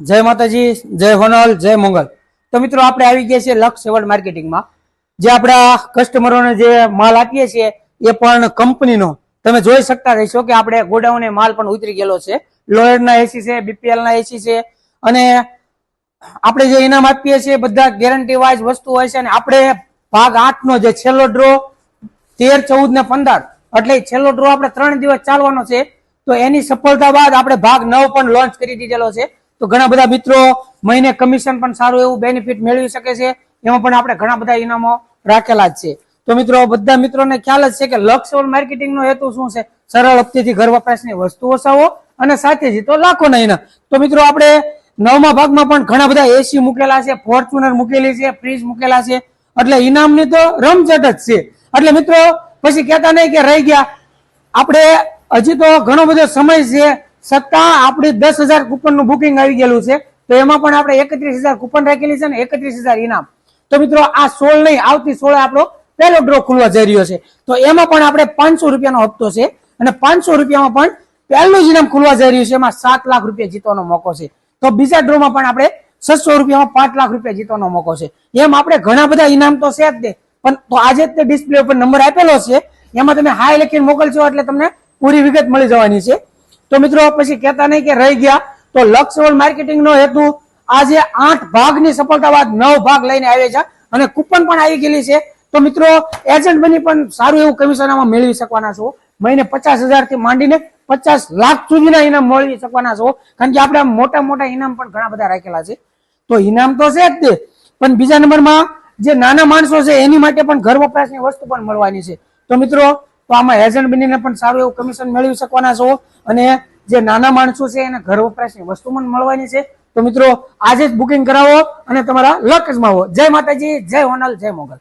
જય માતાજી, જય હોનલ, જય મંગલ. તો મિત્રો, આપણે આવી ગયા છીએ લક્ષ સેવડ માર્કેટિંગમાં. જે આપણા કસ્ટમરોને જે માલ આપીએ છીએ, એ પણ કંપનીનો. તમે જોઈ શકતા રહેશો કે આપણે ગોડાઉને માલ પણ ઉતરી ગયેલો છે. લોયરના એસી છે બીપીએલના એસી છે. અને આપણે જે ઇનામ આપીએ છીએ, બધા ગેરંટી વાઇઝ વસ્તુ હોય છે અને આપણે ભાગ આઠ નો જે છેલ્લો ડ્રો તેર, ચૌદ ને પંદર. એટલે છેલ્લો ડ્રો આપણે ત્રણ દિવસ ચાલવાનો છે. તો એની સફળતા બાદ આપણે ભાગ નવ પણ લોન્ચ કરી દીધેલો છે. તો ઘણા બધા મિત્રો મહિને કમિશન પણ સારું એવું બેનિફિટ મેળવી શકે છે. એમાં પણ આપણે ઘણા બધા ઇનામો રાખેલા જ છે. તો મિત્રો, બધા મિત્રોને ખ્યાલ જ છે કે લક્ષ માર્કેટિંગ નો હેતુ શું છે? સરળ હપ્તેથી ઘર વપરાશની વસ્તુ વસાવો અને સાથે જ તો લાખોના ઇનામ. તો મિત્રો, આપણે નવમા ભાગમાં પણ ઘણા બધા એસી મૂકેલા છે ફોર્ચ્યુનર મૂકેલી છે ફ્રીજ મૂકેલા છે. એટલે ઇનામની તો રમઝટ જ છે. એટલે મિત્રો, પછી કહેતા નહીં કે રહી ગયા. આપણે હજી તો ઘણો બધો સમય છે. છતાં આપણી દસ હજાર કૂપનનું બુકિંગ આવી ગયેલું છે. તો એમાં પણ આપણે એકત્રીસ હજાર કૂપન રાખેલી છે ને એકત્રીસ હજાર ઇનામ. તો મિત્રો, આ સોળ નહીં, આવતી સોળે આપણો પહેલો ડ્રો ખુલવા જઈ રહ્યો છે. તો એમાં પણ આપણે પાંચસો રૂપિયાનો હપ્તો છે અને પાંચસો રૂપિયામાં પણ પહેલું જ ઇનામ ખુલવા જઈ રહ્યું છે. એમાં સાત લાખ રૂપિયા જીતવાનો મોકો છે. તો બીજા ડ્રોમાં પણ આપણે છસો રૂપિયામાં પાંચ લાખ રૂપિયા જીતવાનો મોકો છે. એમ આપણે ઘણા બધા ઇનામ તો છે જ તે. પણ તો આજે જ તે ડિસ્પ્લે ઉપર નંબર આપેલો છે. એમાં તમે હાય લખીને મોકલશો એટલે તમને પૂરી વિગત મળી જવાની છે. તો મિત્રો પછી કહેતા નહીં કે રહી ગયા. તો લક્ષ માર્કેટિંગ નો હેતુ આજે આઠ ભાગની સફળતા બાદ નવ ભાગ લઈને આવે છે અને કૂપન પણ આવી ગયેલી છે. તો મિત્રો એજન્ટ બની પણ સારું એવું કમિશન મેળવી શકવાના છો. મહિને પચાસથી માંડીને પચાસ લાખ સુધીના ઇનામ મેળવી શકવાના છો. કારણ કે આપણે મોટા મોટા ઇનામ પણ ઘણા બધા રાખેલા છે. તો ઇનામ તો છે જ તે. પણ બીજા નંબરમાં જે નાના માણસો છે એની માટે પણ ઘર વપરાશની વસ્તુ પણ મળવાની છે. તો મિત્રો તો આમાં એજન્ટ બનીને પણ સારું એવું કમિશન મેળવી શકવાના છો. અને જે નાના માણસો છે, એને ઘર વપરાશની વસ્તુ પણ મળવાની છે. તો મિત્રો, આજે જ બુકિંગ કરાવો અને તમારા લક અજમાવો જય માતાજી, જય હોનલ, જય મોગલ.